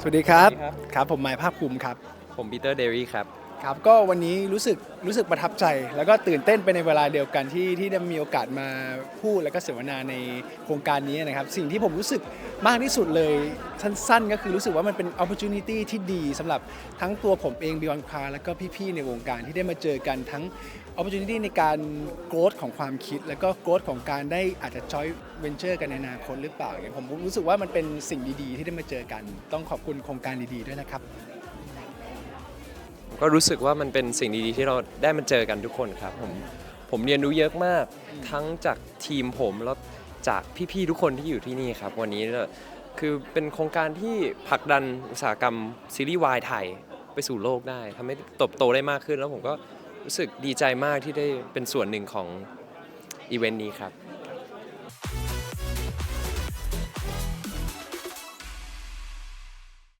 สวัสดีครับ สวัสดีครับ ครับ ผมหมายภาคภูมิครับ ผมปีเตอร์เดรี่ครับ ครับ ก็วันนี้รู้สึกรู้สึกประทับใจ แล้วก็ตื่นเต้นไปในเวลาเดียวกันที่ที่ได้มีโอกาสมาพูดแล้วก็เสวนาในโครงการนี้นะครับ สิ่งที่ผมรู้สึกมากที่สุดเลยสั้นๆ ก็คือรู้สึกว่ามันเป็น opportunity ที่ดีสำหรับทั้งตัวผมเอง Beyond Car แล้วก็พี่ๆในวงการที่ได้มาเจอกันทั้ง opportunity ในการ growth ของความคิด แล้วก็ growth ของการได้อาจจะ joint venture กันในอนาคตหรือเปล่าอย่างผมรู้สึกว่ามันเป็นสิ่งดีๆ ที่ได้มาเจอกัน ต้องขอบคุณโครงการดีๆด้วยนะครับ ก็รู้สึกว่ามันเป็นสิ่งดีๆ ที่เราได้มาเจอกันทุกคนครับผมผมเรียนรู้เยอะมากทั้งจากทีมผมแล้วจากพี่ๆทุกคนที่อยู่ที่นี่ครับ วันนี้เนี่ยคือเป็นโครงการที่ผลักดันอุตสาหกรรมซีรีส์วายไทยไปสู่โลกได้ทำให้ตบโตได้มากขึ้นแล้วผมก็ รู้สึกดีใจมากที่ได้เป็นส่วนหนึ่งของอีเวนต์นี้ครับ